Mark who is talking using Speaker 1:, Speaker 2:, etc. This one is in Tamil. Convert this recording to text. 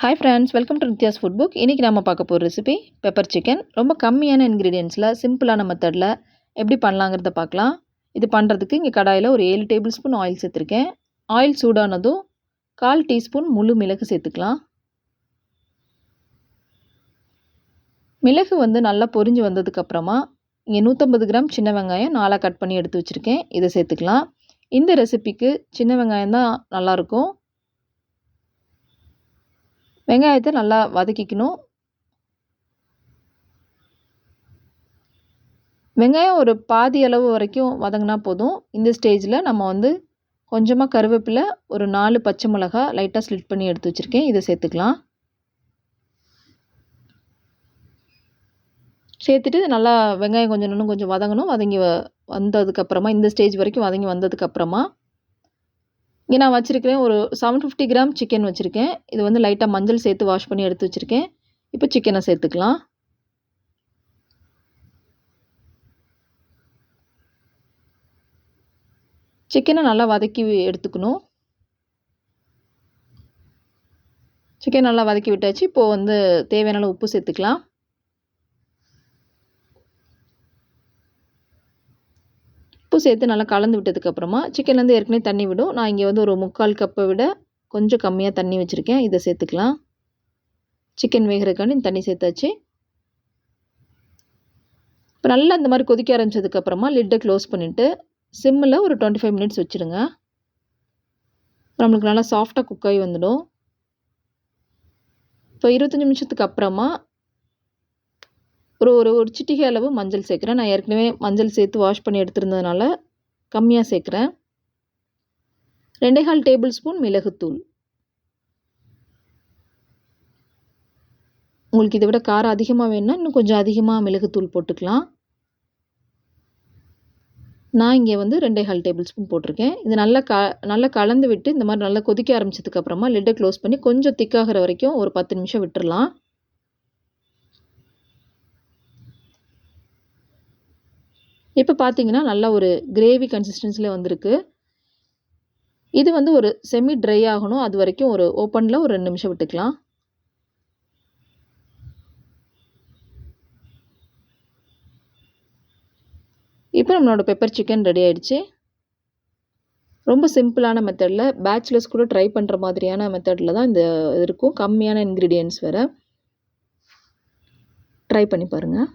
Speaker 1: Hi friends welcome to Nithya's food book இன்றைக்கி நம்ம பார்க்க போகிற ரெசிபி பெப்பர் சிக்கன் ரொம்ப கம்மியான இன்க்ரீடியன்ஸில் சிம்பிளான மெத்தடில் எப்படி பண்ணலாங்கிறத பார்க்கலாம். இது பண்ணுறதுக்கு இங்கே கடாயில் ஒரு ஏழு டேபிள் ஸ்பூன் ஆயில் சேர்த்துருக்கேன். ஆயில் சூடானதும் கால் டீஸ்பூன் முழு மிளகு சேர்த்துக்கலாம். மிளகு வந்து நல்லா பொரிஞ்சு வந்ததுக்கப்புறமா இங்கே நூற்றம்பது கிராம் சின்ன வெங்காயம் நாலாக கட் பண்ணி எடுத்து வச்சுருக்கேன். இதை சேர்த்துக்கலாம். இந்த ரெசிபிக்கு சின்ன வெங்காயம் தான் நல்லாயிருக்கும் வெங்காயத்தை நல்லா வதக்கிக்கணும். வெங்காயம் ஒரு பாதி அளவு வரைக்கும் வதங்கினா போதும். இந்த ஸ்டேஜில் நம்ம வந்து கொஞ்சமாக கருவேப்பிலை ஒரு நாலு பச்சை மிளகா லைட்டாக ஸ்லிட் பண்ணி எடுத்து வச்சுருக்கேன். இதை சேர்த்துக்கலாம். சேர்த்துட்டு நல்லா வெங்காயம் கொஞ்சம் இன்னும் கொஞ்சம் வதங்கணும். வதங்கி வந்ததுக்கப்புறமா இந்த ஸ்டேஜ் வரைக்கும் வதங்கி வந்ததுக்கப்புறமா இங்கே நான் வச்சுருக்கிறேன் ஒரு செவன் ஃபிஃப்டி கிராம் சிக்கன் வச்சுருக்கேன். இது வந்து லைட்டாக மஞ்சள் சேர்த்து வாஷ் பண்ணி எடுத்து வச்சுருக்கேன். இப்போ சிக்கனை சேர்த்துக்கலாம். சிக்கனை நல்லா வதக்கி எடுத்துக்கணும். சிக்கன் நல்லா வதக்கி விட்டாச்சு. இப்போது வந்து தேவையான உப்பு சேர்த்துக்கலாம். உப்பு சேர்த்து நல்லா கலந்து விட்டதுக்கப்புறமா சிக்கன்லேருந்து ஏற்கனவே தண்ணி விடும். நான் இங்கே வந்து ஒரு முக்கால் கப்பை விட கொஞ்சம் கம்மியாக தண்ணி வச்சுருக்கேன். இதை சேர்த்துக்கலாம். சிக்கன் வேகிறதுக்கான தண்ணி சேர்த்தாச்சு. இப்போ நல்லா இந்த மாதிரி கொதிக்க ஆரம்பிச்சதுக்கப்புறமா லிட்டை க்ளோஸ் பண்ணிவிட்டு சிம்மில் ஒரு டுவெண்ட்டி ஃபைவ் மினிட்ஸ் வச்சுருங்க. நம்மளுக்கு நல்லா சாஃப்டாக குக் ஆகி வந்துடும். இப்போ இருபத்தஞ்சி நிமிஷத்துக்கு அப்புறமா ஒரு ஒரு ஒரு சிட்டிகை அளவு மஞ்சள் சேர்க்குறேன். நான் ஏற்கனவே மஞ்சள் சேர்த்து வாஷ் பண்ணி எடுத்திருந்ததுனால கம்மியாக சேர்க்குறேன். ரெண்டேகால் டேபிள் ஸ்பூன் மிளகுத்தூள். உங்களுக்கு இதை விட காரம் அதிகமாக வேணும்னா இன்னும் கொஞ்சம் அதிகமாக மிளகுத்தூள் போட்டுக்கலாம். நான் இங்கே வந்து ரெண்டேகால் டேபிள் ஸ்பூன் போட்டிருக்கேன். இது நல்லா க நல்லா கலந்து விட்டு இந்த மாதிரி நல்லா கொதிக்க ஆரம்பிச்சதுக்கப்புறமா லிட்டை க்ளோஸ் பண்ணி கொஞ்சம் திக்காகிற வரைக்கும் ஒரு பத்து நிமிஷம் விட்டுடலாம் இப்போ பார்த்தீங்கன்னா நல்லா ஒரு கிரேவி கன்சிஸ்டன்சியில் வந்திருக்கு. இது வந்து ஒரு செமி ட்ரை ஆகணும். அது வரைக்கும் ஒரு ஓப்பனில் ஒரு ரெண்டு நிமிஷம் விட்டுக்கலாம். இப்போ நம்மளோட பெப்பர் சிக்கன் ரெடி ஆகிடுச்சு ரொம்ப சிம்பிளான மெத்தடில் பேச்சுலர்ஸ் கூட ட்ரை பண்ணுற மாதிரியான மெத்தடில் தான் இந்த இருக்கும். கம்மியான இன்க்ரீடியன்ஸ் வேறு. ட்ரை பண்ணி பாருங்கள்